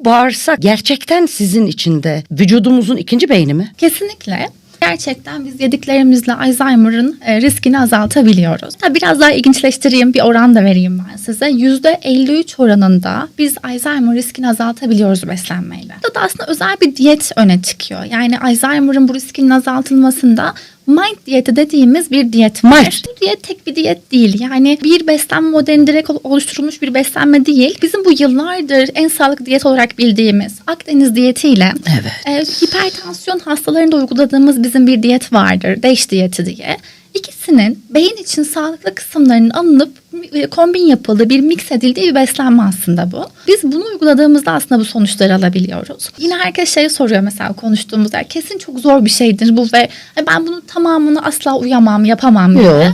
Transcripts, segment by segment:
Bağırsak gerçekten sizin içinde vücudumuzun ikinci beyni mi? Kesinlikle. Gerçekten biz yediklerimizle Alzheimer'ın e, riskini azaltabiliyoruz. Biraz daha ilginçleştireyim bir oran da vereyim ben size. %53 oranında biz Alzheimer riskini azaltabiliyoruz beslenmeyle. Burada da aslında özel bir diyet öne çıkıyor. Yani Alzheimer'ın bu riskinin azaltılmasında Mind diyeti dediğimiz bir diyet var. Mind. Bu diyet tek bir diyet değil. Yani bir beslenme modelinin direkt ol- oluşturulmuş bir beslenme değil. Bizim bu yıllardır en sağlıklı diyet olarak bildiğimiz Akdeniz diyetiyle Evet. e, hipertansiyon hastalarında uyguladığımız bizim bir diyet vardır. DASH diyeti diye. İkisinin beyin için sağlıklı kısımlarının alınıp e, kombin yapıldığı bir mix edildiği bir beslenme aslında bu. Biz bunu uyguladığımızda aslında bu sonuçları alabiliyoruz. Yine herkes şey soruyor mesela konuştuğumuzda kesin çok zor bir şeydir bu ve e, ben bunun tamamını asla uyamam yapamam Yo. diye.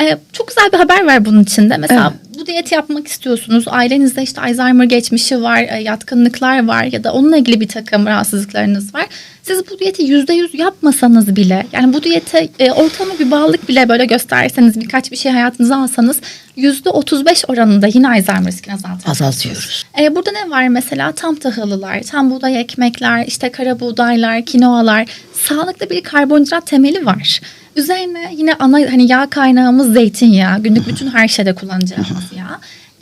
E, çok güzel bir haber var bunun içinde. Mesela bu diyeti yapmak istiyorsunuz. Ailenizde işte Alzheimer geçmişi var, e, yatkınlıklar var ya da onunla ilgili bir takım rahatsızlıklarınız var. Siz bu diyeti yüzde yüz yapmasanız bile yani bu diyete e, ortamı bir bağlılık bile böyle gösterseniz birkaç bir şey hayatınıza alsanız yüzde otuz beş oranında yine Alzheimer riskini azaltıyorsunuz. Azaltıyoruz. E, burada ne var mesela tam tahıllılar, tam buğday ekmekler, işte kara buğdaylar, kinoalar, sağlıklı bir karbonhidrat temeli var. Üzerine yine ana hani yağ kaynağımız zeytinyağı, günlük bütün her şeyde kullanacağımız yağ.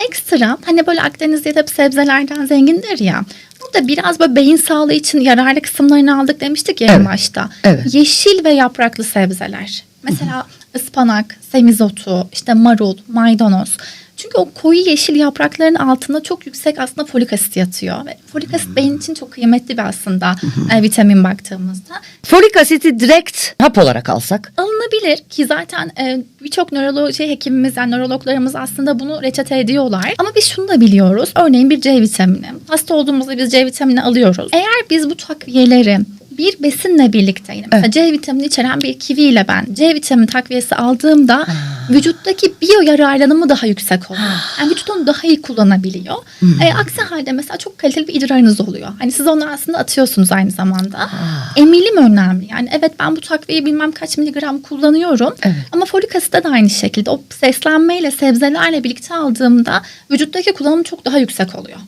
Ekstra hani böyle Akdeniz diyeti hep sebzelerden zengindir ya. Burada biraz böyle beyin sağlığı için yararlı kısımlarını aldık demiştik ya Evet. başta. Evet. Yeşil ve yapraklı sebzeler. Mesela ıspanak, semizotu, işte marul, maydanoz. Çünkü o koyu yeşil yaprakların altında çok yüksek aslında folik asit yatıyor. Ve folik asit beyin için çok kıymetli bir aslında e, vitamin baktığımızda. Folik asiti direkt hap olarak alsak Alınabilir ki zaten e, birçok nöroloji hekimimiz yani nörologlarımız aslında bunu reçete ediyorlar. Ama biz şunu da biliyoruz. Örneğin bir C vitamini. Hasta olduğumuzda biz C vitamini alıyoruz. Eğer biz bu takviyeleri bir besinle birlikte yine mesela C vitamini içeren bir kiviyle ben C vitamini takviyesi aldığımda vücuttaki biyo yararlanımı daha yüksek oluyor. Yani vücut onu daha iyi kullanabiliyor. E, aksi halde mesela çok kaliteli bir idrarınız oluyor. Hani siz onu aslında atıyorsunuz aynı zamanda. Emilim önemli. Yani evet ben bu takviyeyi bilmem kaç miligram kullanıyorum. Evet. Ama folik asitte de aynı şekilde o beslenmeyle sebzelerle birlikte aldığımda vücuttaki kullanım çok daha yüksek oluyor.